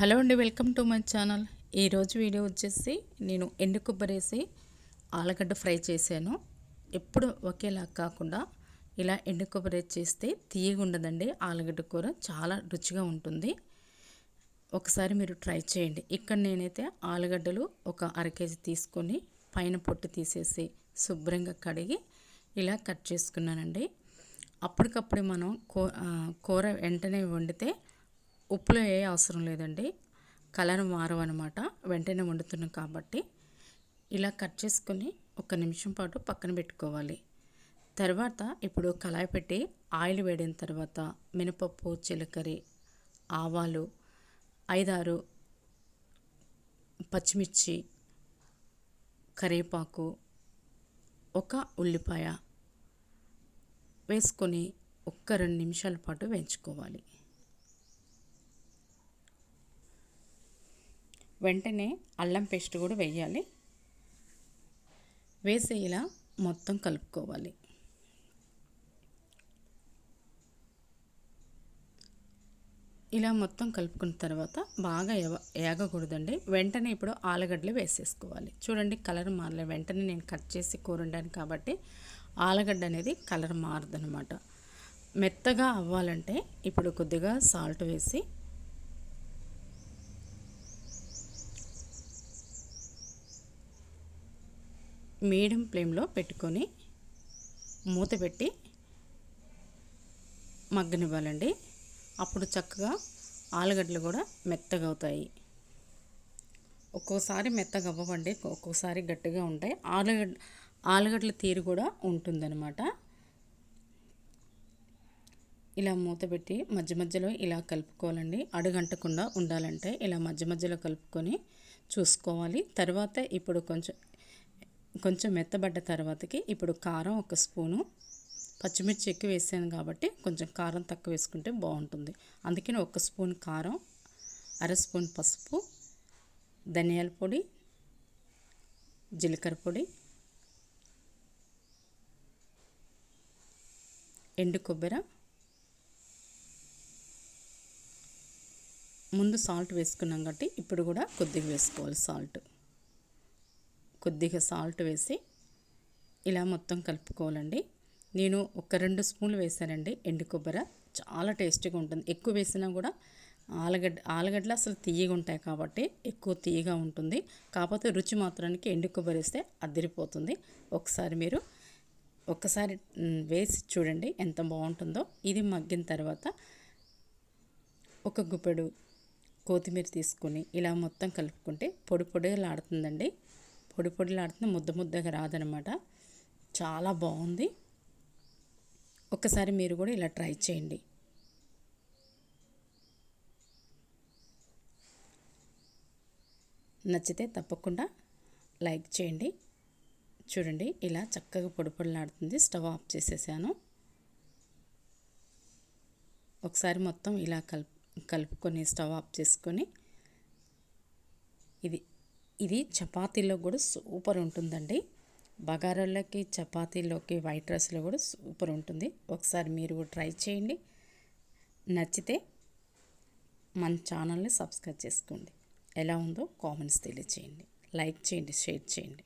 Hello అండి welcome to my channel. ఈరోజు video వచ్చేసి నేను ఎండు కొబ్బరేసి ఆలుగడ్డ ఫ్రై చేశాను. ఎప్పుడు ఒకేలా కాకుండా ఇలా ఎండు కొబ్బరి చేస్తే తీయగా ఉండదండి. ఆలుగడ్డ కూర చాలా రుచిగా ఉంటుంది. ఒకసారి మీరు ట్రై చేయండి. ఇక్కడ నేనైతే ఆలుగడ్డలు ఒక అర కేజీ తీసుకొని పైన పొట్టు తీసేసి శుభ్రంగా కడిగి ఇలా కట్ చేసుకున్నానండి. అప్పటికప్పుడు మనం కూర వెంటనే వండితే ఉప్పులో ఏ అవసరం లేదండి. కలర్ మారవన్నమాట. వెంటనే వండుతున్నాం కాబట్టి. ఇలా కట్ చేసుకొని ఒక నిమిషం పాటు పక్కన పెట్టుకోవాలి. తర్వాత ఇప్పుడు కళాయి పెట్టి ఆయిల్ వేడిన తర్వాత మినపప్పు చిలకరి ఆవాలు ఐదారు పచ్చిమిర్చి కరివేపాకు ఒక ఉల్లిపాయ వేసుకొని ఒక్క రెండు నిమిషాల పాటు వేయించుకోవాలి. వెంటనే అల్లం పేస్ట్ కూడా వేయాలి. వేసి ఇలా మొత్తం కలుపుకోవాలి. ఇలా మొత్తం కలుపుకున్న తర్వాత బాగా ఏగకూడదండి. వెంటనే ఇప్పుడు ఆలుగడ్డలు వేసేసుకోవాలి. చూడండి కలర్ మారలే. వెంటనే నేను కట్ చేసి కూరండాను కాబట్టి ఆలుగడ్డ అనేది కలర్ మారదనమాట మెత్తగా అవ్వాలంటే ఇప్పుడు కొద్దిగా సాల్ట్ వేసి మీడియం ఫ్లేమ్లో పెట్టుకొని మూత పెట్టి మగ్గనివ్వాలండి. అప్పుడు చక్కగా ఆలుగడ్డలు కూడా మెత్తగా అవుతాయి. ఒక్కోసారి మెత్తగా అవ్వండి ఒక్కోసారి గట్టిగా ఉంటాయి. ఆలుగడ్డ ఆలుగడ్డల తీరు కూడా ఉంటుందన్నమాట. ఇలా మూత పెట్టి మధ్య మధ్యలో ఇలా కలుపుకోవాలండి. అడుగంటకుండా ఉండాలంటే ఇలా మధ్య మధ్యలో కలుపుకొని చూసుకోవాలి. తర్వాత ఇప్పుడు కొంచెం కొంచెం మెత్తబడ్డ తర్వాతకి ఇప్పుడు కారం ఒక స్పూను. పచ్చిమిర్చి ఎక్కువ వేసాను కాబట్టి కొంచెం కారం తక్కువ వేసుకుంటే బాగుంటుంది. అందుకని ఒక స్పూన్ కారం అర స్పూన్ పసుపు ధనియాల పొడి జీలకర్ర పొడి ఎండు కొబ్బరి ముందు సాల్ట్ వేసుకున్నాం కాబట్టి ఇప్పుడు కూడా కొద్దిగా వేసుకోవాలి సాల్ట్. కొద్దిగా సాల్ట్ వేసి ఇలా మొత్తం కలుపుకోవాలండి. నేను ఒక రెండు స్పూన్లు వేసానండి ఎండు కొబ్బరి. చాలా టేస్టీగా ఉంటుంది. ఎక్కువ వేసినా కూడా ఆలుగడ్డ ఆలుగడ్డలు అసలు తీయగా ఉంటాయి కాబట్టి ఎక్కువ తీయగా ఉంటుంది. కాకపోతే రుచి మాత్రానికి ఎండు కొబ్బరి వేస్తే అదిరిపోతుంది. ఒకసారి మీరు ఒక్కసారి వేసి చూడండి ఎంత బాగుంటుందో. ఇది మగ్గిన తర్వాత ఒక గుప్పెడు కొత్తిమీర తీసుకొని ఇలా మొత్తం కలుపుకుంటే పొడి పొడిలాడుతుందండి పొడి పొడిలాడుతుంది ముద్ద ముద్దగా రాదనమాట. చాలా బాగుంది. ఒక్కసారి మీరు కూడా ఇలా ట్రై చేయండి. నచ్చితే తప్పకుండా లైక్ చేయండి. చూడండి ఇలా చక్కగా పొడి పొడిలాడుతుంది. స్టవ్ ఆఫ్ చేసేసాను. ఒకసారి మొత్తం ఇలా కలుపు కలుపుకొని స్టవ్ ఆఫ్ చేసుకొని ఇది ఇది చపాతీలో కూడా సూపర్ ఉంటుందండి. బగారాల్లోకి చపాతీలోకి వైట్ రైస్లో కూడా సూపర్ ఉంటుంది. ఒకసారి మీరు కూడా ట్రై చేయండి. నచ్చితే మన ఛానల్ని సబ్స్క్రైబ్ చేసుకోండి. ఎలా ఉందో కామెంట్స్ తెలియచేయండి. లైక్ చేయండి షేర్ చేయండి.